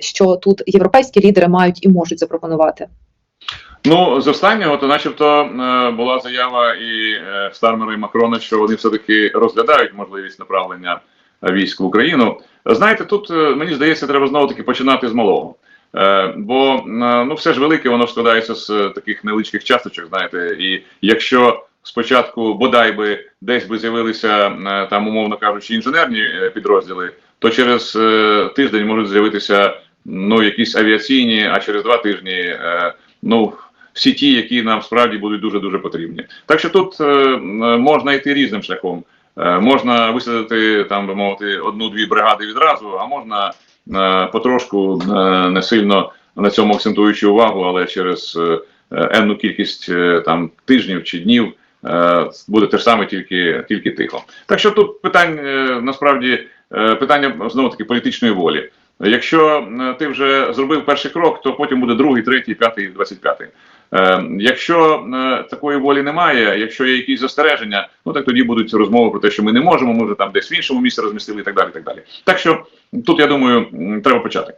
що тут європейські лідери мають і можуть запропонувати? Ну, з останнього, то начебто е, була заява і е, Стармера і Макрона, що вони все-таки розглядають можливість направлення е, військ в Україну. Знаєте, тут мені здається, треба знову таки починати з малого. Бо ну, все ж велике, воно складається з таких невеличких часточок, знаєте, і якщо спочатку бодай би десь би з'явилися е, там, умовно кажучи, інженерні е, підрозділи, то через е, тиждень можуть з'явитися ну, якісь авіаційні, а через два тижні ну, всі ті, які нам справді будуть дуже дуже потрібні. Так що тут можна йти різним шляхом. Можна висадити там, би мовити, одну-дві бригади відразу, а можна потрошку не сильно на цьому акцентуючи увагу, але через енну кількість там тижнів чи днів буде те ж саме, тільки, тільки тихо. Так що тут питань е, насправді е, питання знову таки політичної волі. Якщо е, ти вже зробив перший крок, то потім буде другий, третій, п'ятий, двадцять п'ятий. Е, якщо е, такої волі немає, якщо є якісь застереження, ну так тоді будуть розмови про те, що ми не можемо, ми вже там десь в іншому місці розмістили і так далі. і Так далі. Так що тут я думаю, треба почати.